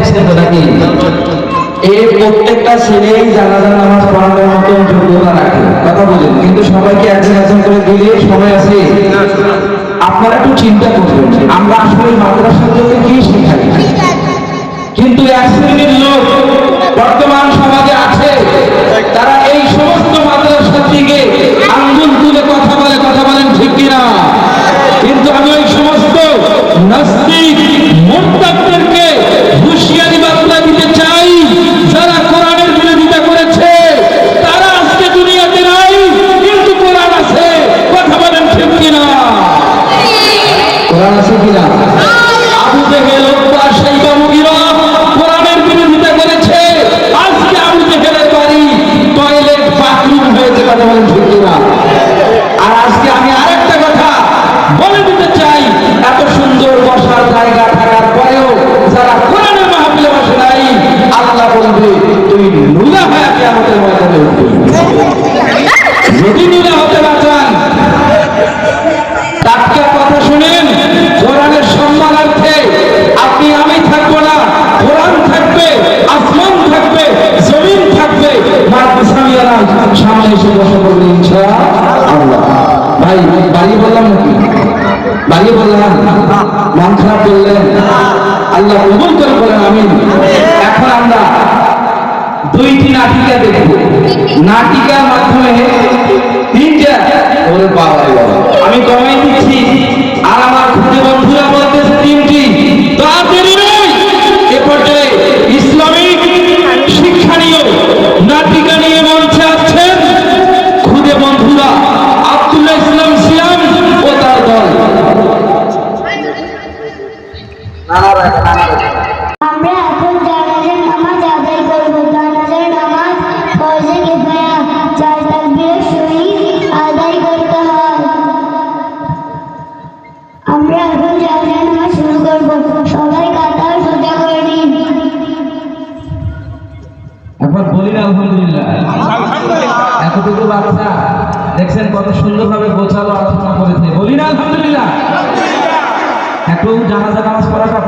দেখছেন তো নাকি? এই প্রত্যেকটা ছেলেই জানাজার নামাজ পড়ানোর মতন যোগ্যতা রাখে, কথা বলেন। কিন্তু সবাইকে একজন একজন করে দিলে সময় আছে? আপনারা একটু চিন্তা করবেন আমরা আসলে মাদ্রাসাগুলোকে কি শেখাই? কিন্তু এক শ্রেণির লোক বর্তমান সমাজে আছে, তারা এই সমস্ত মাদ্রাসা থেকে আঙ্গুল তুলে কথা বলে, কথা বলেন ঠিক কিনা? কিন্তু আমি ওই সমস্ত নাস্তিক মোর্তাদেরকে হুঁশিয়ারি বার্তা দিতে চাই যারা কোরআনের বিরোধিতা করেছে তারা আজকে দুনিয়াতে নাই কিন্তু কোরআন আছে কথা বলেন ঠিক কিনা কোরআন আছে কিনা বাড়ি বললাম মন খারাপ বললেন আল্লাহ কবুল করে বলেন আমি এখন আমরা দুইটি নাটিকা দেখব। নাটিকার মাধ্যমে তিনটা ওরে বাবা। আমি কমাই দিচ্ছি। একবার বলি না আলহামদুলিল্লাহ। এতটুকু বাচ্চা দেখছেন কত সুন্দরভাবে গোছালো আলোচনা করেছে। বলি না আলহামদুলিল্লাহ। একটু জানাজা নামাজ পড়াটা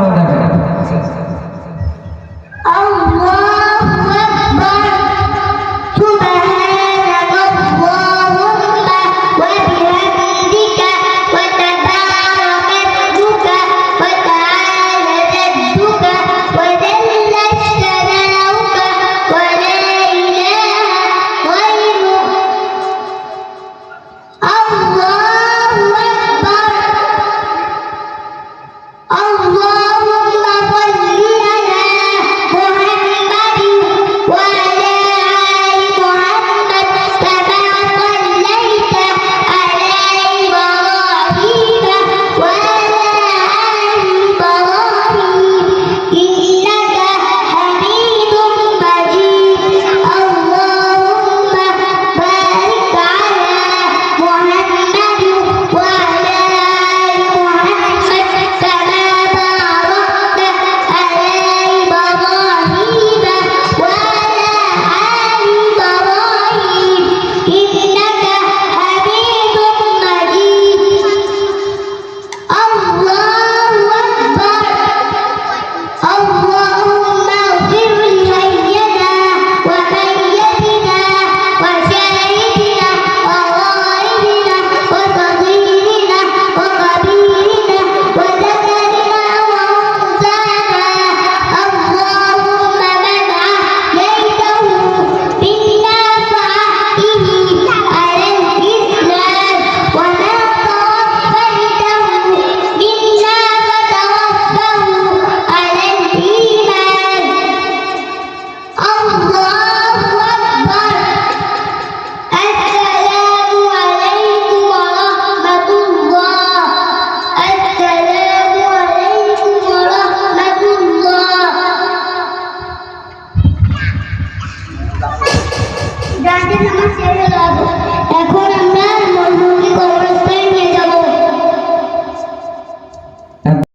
এখন